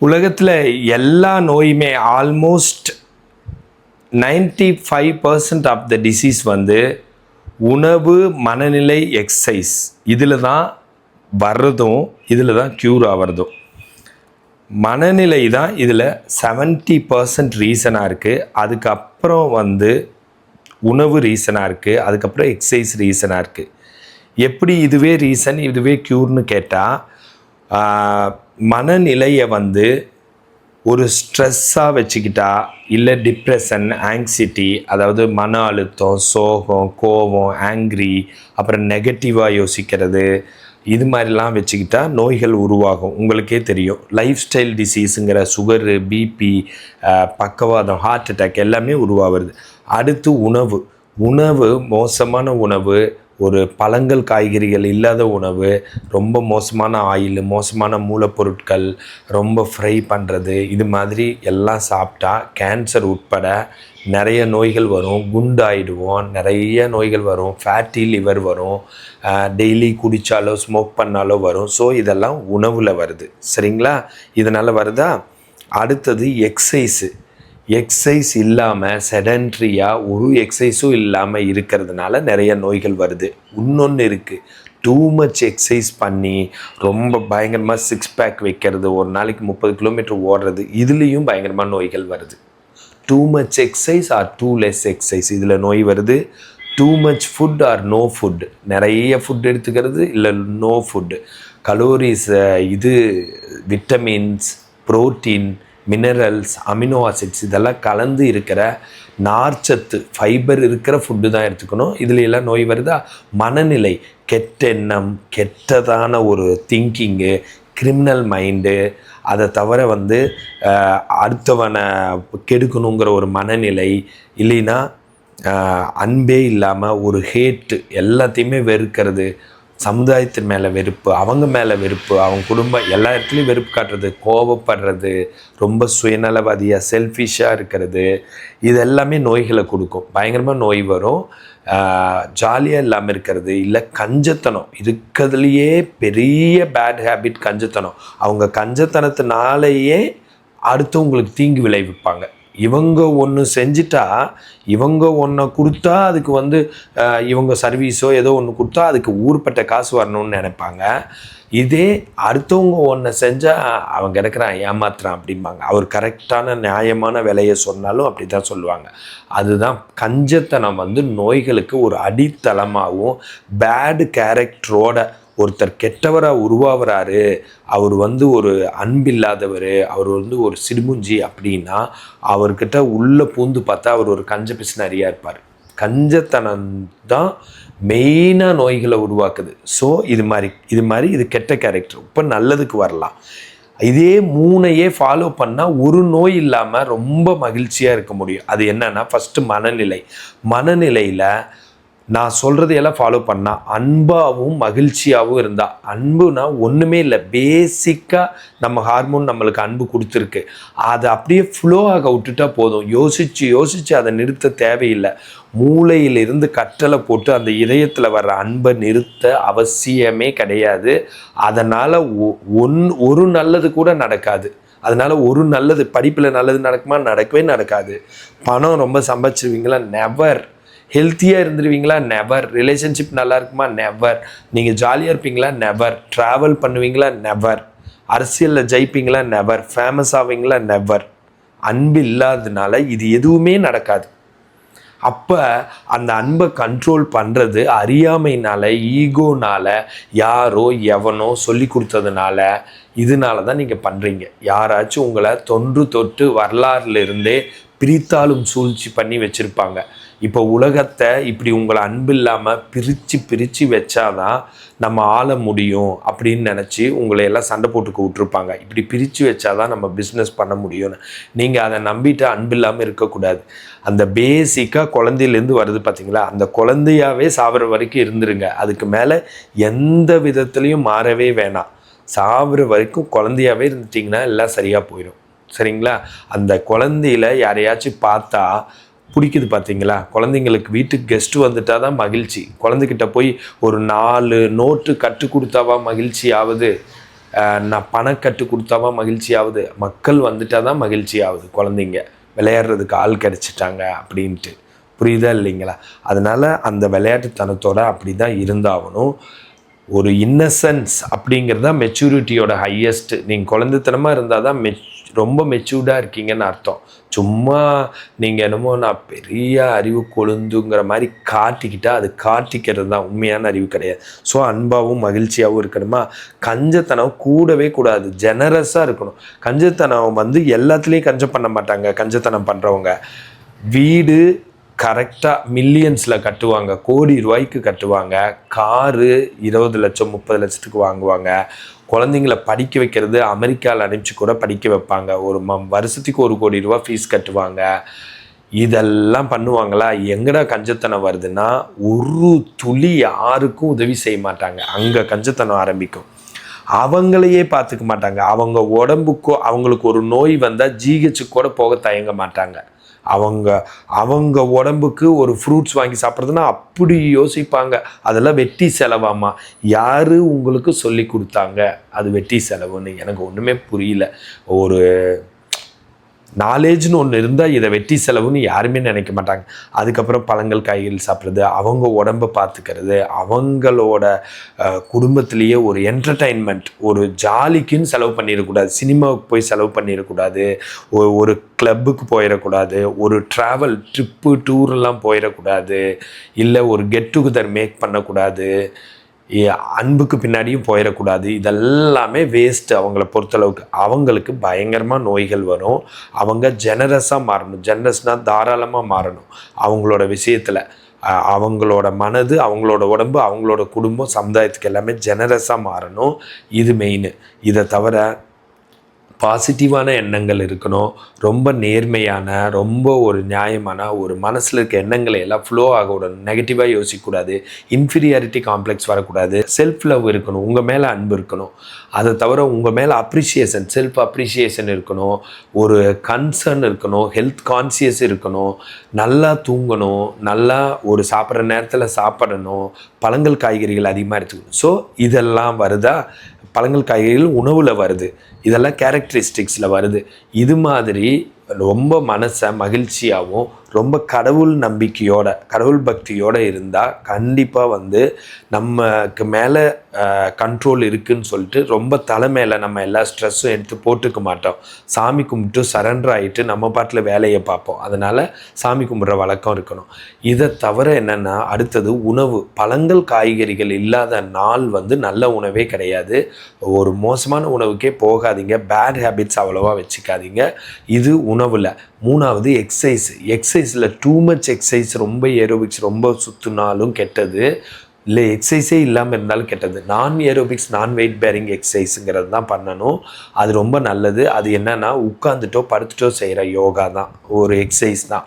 உலகத்தில் எல்லா நோயுமே almost 95% five percent of the disease வந்து உணவு மனநிலை எக்ஸசைஸ் இதில் தான் வர்றதும் இதில் தான் க்யூர் ஆகிறதும் மனநிலை தான் இதில் 70% பர்சன்ட் ரீசனாக இருக்குது அதுக்கப்புறம் வந்து உணவு ரீசனாக இருக்குது அதுக்கப்புறம் எக்ஸசைஸ் ரீசனாக இருக்குது எப்படி இதுவே ரீசன் இதுவே க்யூர்னு கேட்டால் மனநிலையை வந்து ஒரு ஸ்ட்ரெஸ்ஸாக வச்சுக்கிட்டா இல்லை டிப்ரெஷன் ஆங்ஸிட்டி அதாவது மன அழுத்தம் சோகம் கோபம் ஆங்க்ரி அப்புறம் நெகட்டிவாக யோசிக்கிறது இது மாதிரிலாம் வச்சுக்கிட்டா நோய்கள் உருவாகும். உங்களுக்கே தெரியும். லைஃப் ஸ்டைல் டிசீஸுங்கிற சுகரு பிபி பக்கவாதம் ஹார்ட் அட்டாக் எல்லாமே உருவாகுது அடுத்து உணவு. உணவு மோசமான உணவு ஒரு பழங்கள் காய்கறிகள் இல்லாத உணவு ரொம்ப மோசமான ஆயில் மோசமான மூலப்பொருட்கள் ரொம்ப ஃப்ரை பண்ணுறது இது மாதிரி எல்லாம் சாப்பிட்டா கேன்சர் உட்பட நிறைய நோய்கள் வரும். குண்டாயிடுவோம் நிறைய நோய்கள் வரும். ஃபேட்டி லிவர் வரும். டெய்லி குடித்தாலோ ஸ்மோக் பண்ணாலோ வரும். ஸோ இதெல்லாம் உணவில் வருது. சரிங்களா? இதனால் வருதா? அடுத்தது எக்ஸசைஸு எக்ஸசைஸ் இல்லாமல் செடன்ட்ரியாக ஒரு எக்ஸசைஸும் இல்லாமல் இருக்கிறதுனால நிறைய நோய்கள் வருது. இன்னொன்று இருக்குது டூ மச் எக்ஸசைஸ் பண்ணி ரொம்ப பயங்கரமாக சிக்ஸ் பேக் வைக்கிறது ஒரு நாளைக்கு முப்பது கிலோமீட்டர் ஓடுறது இதுலேயும் பயங்கரமாக நோய்கள் வருது. Too much exercise or too less exercise இதில் நோய் வருது. Too much food or no food நிறைய ஃபுட் எடுத்துக்கிறது இல்லை நோ ஃபுட்டு கலோரிஸ் இது vitamins protein minerals amino acids இதெல்லாம் கலந்து இருக்கிற நார்ச்சத்து ஃபைபர் இருக்கிற ஃபுட்டு தான் எடுத்துக்கணும். இதுல எல்லாம் நோய் வருதா? மனநிலை கெட்டெண்ணம் கெட்டதான ஒரு திங்கிங்கு கிரிமினல் மைண்டு அதை தவிர வந்து அடுத்தவனை கெடுக்கணுங்கிற ஒரு மனநிலை இல்லைன்னா அன்பே இல்லாமல் ஒரு ஹேட்டு எல்லாத்தையுமே வெறுக்கிறது. சமுதாயத்தின் மேலே வெறுப்பு அவங்க மேலே வெறுப்பு அவங்க குடும்பம் எல்லா இடத்துலையும் வெறுப்பு காட்டுறது கோபப்படுறது ரொம்ப சுயநலவாதியாக செல்ஃபிஷாக இருக்கிறது இது எல்லாமே நோய்களை கொடுக்கும். பயங்கரமாக நோய் வரும். ஜாலியாக இல்லாமல் இருக்கிறது இல்லை கஞ்சத்தனம். இருக்கிறதுலையே பெரிய பேட் ஹேபிட் கஞ்சத்தனம். அவங்க கஞ்சத்தனத்தினாலேயே அடுத்தவங்களுக்கு தீங்கு விளைவிப்பாங்க. இவங்க ஒன்று செஞ்சிட்டா இவங்க ஒன்றை கொடுத்தா அதுக்கு வந்து இவங்க சர்வீஸோ ஏதோ ஒன்று கொடுத்தா அதுக்கு ஊர்பட்ட காசு வரணும்னு நினைப்பாங்க. இதே அடுத்தவங்க ஒன்றை செஞ்சால் அவன் கிடக்கிறான் ஏமாத்துறான் அப்படிம்பாங்க. அவர் கரெக்டான நியாயமான விலையை சொன்னாலும் அப்படி தான் சொல்லுவாங்க. அதுதான் கஞ்சத்தனம் வந்து நோய்களுக்கு ஒரு அடித்தளமாகவும் பேடு கேரக்டரோட ஒருத்தர் கெட்டவராக உருவாகிறாரு அவர் வந்து ஒரு அன்பில்லாதவர் அவர் வந்து ஒரு சிடுமுஞ்சி அப்படின்னா அவர்கிட்ட உள்ளே பூந்து பார்த்தா அவர் ஒரு கஞ்ச பிசினாரியாக இருப்பார். கஞ்சத்தனம் தான் மெயினாக நோய்களை உருவாக்குது. ஸோ இது மாதிரி இது மாதிரி இது கெட்ட கேரக்டர் இப்போ நல்லதுக்கு வரலாம். இதே மூணையே ஃபாலோ பண்ணால் ஒரு நோய் இல்லாமல் ரொம்ப மகிழ்ச்சியாக இருக்க முடியும். அது என்னன்னா ஃபஸ்ட்டு மனநிலை. மனநிலையில் நான் சொல்கிறதையெல்லாம் ஃபாலோ பண்ணா அன்பாகவும் மகிழ்ச்சியாகவும் இருந்தா. அன்புனா ஒன்றுமே இல்லை பேசிக்காக நம்ம ஹார்மோன் நம்மளுக்கு அன்பு கொடுத்துருக்கு. அதை அப்படியே ஃப்ளோ ஆக விட்டுட்டா போதும். யோசித்து யோசித்து அதை நிறுத்த தேவையில்லை. மூளையிலிருந்து கட்டளை போட்டு அந்த இதயத்தில் வர்ற அன்பை நிறுத்த அவசியமே கிடையாது. அதனால் ஒன் ஒரு நல்லது கூட நடக்காது. அதனால் ஒரு நல்லது படிப்பில் நல்லது நடக்குமா? நடக்கவே நடக்காது. பணம் ரொம்ப சம்பாதிச்சிருவீங்களா? நெவர் ஹெல்த்தியாக இருந்துருவீங்களா? நெவர் ரிலேஷன்ஷிப் நல்லா இருக்குமா நெவர் நீங்கள் ஜாலியாக இருப்பீங்களா? நெவர் ட்ராவல் பண்ணுவீங்களா? நெவர் அரசியலில் ஜெயிப்பீங்களா? நெவர் ஃபேமஸ் ஆவீங்களா? நெவர் அன்பு இல்லாததுனால இது எதுவுமே நடக்காது. அப்போ அந்த அன்பை கண்ட்ரோல் பண்ணுறது அறியாமைனால ஈகோனால் யாரோ எவனோ சொல்லி கொடுத்ததுனால இதனால தான் நீங்கள் பண்ணுறீங்க யாராச்சும் உங்களை தொன்று தொட்டு வரலாறுல இருந்தே பிரித்தாலும் சூழ்ச்சி பண்ணி வச்சுருப்பாங்க. இப்போ உலகத்தை இப்படி உங்களை அன்பு இல்லாமல் பிரித்து பிரித்து வச்சாதான் நம்ம ஆள முடியும் அப்படின்னு நினச்சி உங்களை எல்லாம் சண்டை போட்டுக்க விட்ருப்பாங்க இப்படி பிரித்து வச்சாதான் நம்ம பிஸ்னஸ் பண்ண முடியும்னு. நீங்கள் அதை நம்பிட்டு அன்பு இல்லாமல் இருக்கக்கூடாது. அந்த பேசிக்காக குழந்தையிலேருந்து வருது பார்த்தீங்களா அந்த குழந்தையாவே சாப்பிட்ற வரைக்கும் இருந்துருங்க. அதுக்கு மேலே எந்த விதத்துலேயும் மாறவே வேணாம். சாப்பிட்ற வரைக்கும் குழந்தையாவே இருந்துட்டிங்கன்னா எல்லாம் சரியாக போயிடும் சரிங்களா? அந்த குழந்தையில யாரையாச்சும் பார்த்தா பிடிக்குது பார்த்தீங்களா? குழந்தைங்களுக்கு வீட்டுக்கு கெஸ்ட்டு வந்துட்டா தான் மகிழ்ச்சி. குழந்தைகிட்ட போய் ஒரு நாலு நோட்டு கற்றுக் கொடுத்தாவா மகிழ்ச்சி ஆகுது நான் பணம் கட்டு கொடுத்தாவா மகிழ்ச்சி ஆகுது மக்கள் வந்துட்டால் தான் மகிழ்ச்சி ஆகுது குழந்தைங்க. விளையாடுறதுக்கு ஆள் கிடச்சிட்டாங்க அப்படின்ட்டு. புரியுதா இல்லைங்களா? அதனால் அந்த விளையாட்டுத்தனத்தோடு அப்படி தான் இருந்தாகணும். ஒரு இன்னசென்ஸ் அப்படிங்கிறது தான் மெச்சூரிட்டியோட ஹையஸ்ட் நீங்கள் குழந்தைத்தனமாக இருந்தால் தான் மெச் ரொம்ப மெச்சூர்டாக இருக்கீங்கன்னு அர்த்தம். சும்மா நீங்கள் என்னமோ நான் பெரிய அறிவு கொழுந்துங்கிற மாதிரி காட்டிக்கிட்டால் அது காட்டிக்கிறது தான் உண்மையான அறிவு கிடையாது. ஸோ அன்பாகவும் மகிழ்ச்சியாகவும் இருக்கணுமா? கஞ்சத்தனம் கூடவே கூடாது. ஜெனரஸாக இருக்கணும். கஞ்சத்தனம் வந்து எல்லாத்துலேயும் கஞ்சம் பண்ண மாட்டாங்க. கஞ்சத்தனம் பண்ணுறவங்க வீடு கரெக்டாக மில்லியன்ஸில் கட்டுவாங்க கோடி ரூபாய்க்கு கட்டுவாங்க காரு இருபது லட்சம் முப்பது லட்சத்துக்கு வாங்குவாங்க. குழந்தைங்கள படிக்க வைக்கிறது அமெரிக்காவில் அனுப்பிச்சு கூட படிக்க வைப்பாங்க. ஒரு ம வருஷத்துக்கு ஒரு கோடி ரூபா ஃபீஸ் கட்டுவாங்க. இதெல்லாம் பண்ணுவாங்களா? எங்கடா கஞ்சத்தனம் வருதுன்னா ஒரு துளி யாருக்கும் உதவி செய்ய மாட்டாங்க. அங்கே கஞ்சத்தனம் ஆரம்பிக்கும். அவங்களையே பார்த்துக்க மாட்டாங்க. அவங்க உடம்புக்கோ அவங்களுக்கு ஒரு நோய் வந்தால் ஜிஹெச்சுக்கு கூட போக தயங்க மாட்டாங்க. அவங்க அவங்க உடம்புக்கு ஒரு ஃப்ரூட்ஸ் வாங்கி சாப்பிட்றதுன்னா அப்படி யோசிப்பாங்க. அதெல்லாம் வெட்டி செலவாமா யார் உங்களுக்கு சொல்லி கொடுத்தாங்க? அது வெட்டி செலவுன்னு எனக்கு ஒன்றுமே புரியல. ஒரு நாலேஜ்னு ஒன்று இருந்தால் இதை வெட்டி செலவுன்னு யாருமே நினைக்க மாட்டாங்க. அதுக்கப்புறம் பழங்கள் காய்கறிகள் சாப்பிட்றது அவங்க உடம்பை பார்த்துக்கிறது அவங்களோட குடும்பத்திலேயே ஒரு என்டர்டைன்மெண்ட் ஒரு ஜாலிக்குன்னு செலவு பண்ணிடக்கூடாது. சினிமாவுக்கு போய் செலவு பண்ணிடக்கூடாது. ஒ- ஒரு கிளப்புக்கு போயிடக்கூடாது. ஒரு ட்ராவல் ட்ரிப்பு டூர்லாம் போயிடக்கூடாது. இல்லை ஒரு கெட் டுகெதர் மேக் பண்ணக்கூடாது. அன்புக்கு பின்னாடியும் போயிடக்கூடாது. இதெல்லாமே வேஸ்ட்டு அவங்கள பொறுத்தளவுக்கு. அவங்களுக்கு பயங்கரமாக நோய்கள் வரும். அவங்க ஜெனரஸாக மாறணும். ஜெனரஸ்னால் தாராளமாக மாறணும். அவங்களோட விஷயத்தில். அவங்களோட மனது அவங்களோட உடம்பு அவங்களோட குடும்பம் சமுதாயத்துக்கு எல்லாமே ஜெனரஸாக மாறணும். இது மெயின் இதை தவிர பாசிட்டிவான எண்ணங்கள் இருக்கணும் ரொம்ப நேர்மையான ரொம்ப ஒரு நியாயமான ஒரு மனசில் இருக்க எண்ணங்களை எல்லாம் ஃப்ளோ ஆக விடணும். நெகட்டிவாக யோசிக்கக்கூடாது இன்ஃபீரியாரிட்டி காம்ப்ளெக்ஸ் வரக்கூடாது. செல்ஃப் லவ் இருக்கணும் உங்கள் மேலே அன்பு இருக்கணும். அதை தவிர உங்கள் மேலே அப்ரிஷியேஷன் செல்ஃப் அப்ரிஷியேஷன் இருக்கணும். ஒரு கன்சர்ன் இருக்கணும் ஹெல்த் கான்சியஸ் இருக்கணும். நல்லா தூங்கணும் நல்லா ஒரு சாப்பிட்ற நேரத்தில் சாப்பிடணும். பழங்கள் காய்கறிகள் அதிகமாக எடுத்துக்கணும். ஸோ இதெல்லாம் வருதா? பழங்கள் காய்கறிகள் உணவில் வருது. இதெல்லாம் கேரக்டரிஸ்டிக்ஸில் வருது. இது மாதிரி ரொம்ப மனசை மகிழ்ச்சியாகவும் ரொம்ப கடவுள் நம்பிக்கையோட கடவுள் பக்தியோடு இருந்தால் கண்டிப்பாக வந்து நமக்கு மேலே கண்ட்ரோல் இருக்குன்னு சொல்லிட்டு ரொம்ப தலை மேலே நம்ம எல்லா ஸ்ட்ரெஸ்ஸும் எடுத்து போட்டுக்க மாட்டோம். சாமி கும்பிட்டு சரண்டர் ஆகிட்டு நம்ம பாட்டில் வேலையை பார்ப்போம். அதனால் சாமி கும்பிட்ற வழக்கம் இருக்கணும். இதை தவிர என்னென்னா அடுத்தது உணவு. பழங்கள் காய்கறிகள் இல்லாத நாள் வந்து நல்ல உணவே கிடையாது. ஒரு மோசமான உணவுக்கே போகாதீங்க. பேட் ஹேபிட்ஸ் அவ்வளோவா வச்சுக்காதீங்க. இது உணவில். மூணாவது எக்ஸசைஸ் எக்ஸசைஸில் டூ மச் எக்ஸசைஸ் ரொம்ப ஏரோபிக்ஸ் ரொம்ப சுற்றுனாலும் கெட்டது. இல்லை எக்ஸசைஸே இல்லாமல் இருந்தாலும் கெட்டது. நான் ஏரோபிக்ஸ் நான் வெயிட் பேரிங் எக்ஸசைஸுங்கிறது தான் பண்ணணும். அது ரொம்ப நல்லது. அது என்னென்னா உட்காந்துட்டோ படுத்துட்டோ செய்கிற யோகா தான். ஒரு எக்ஸசைஸ் தான்.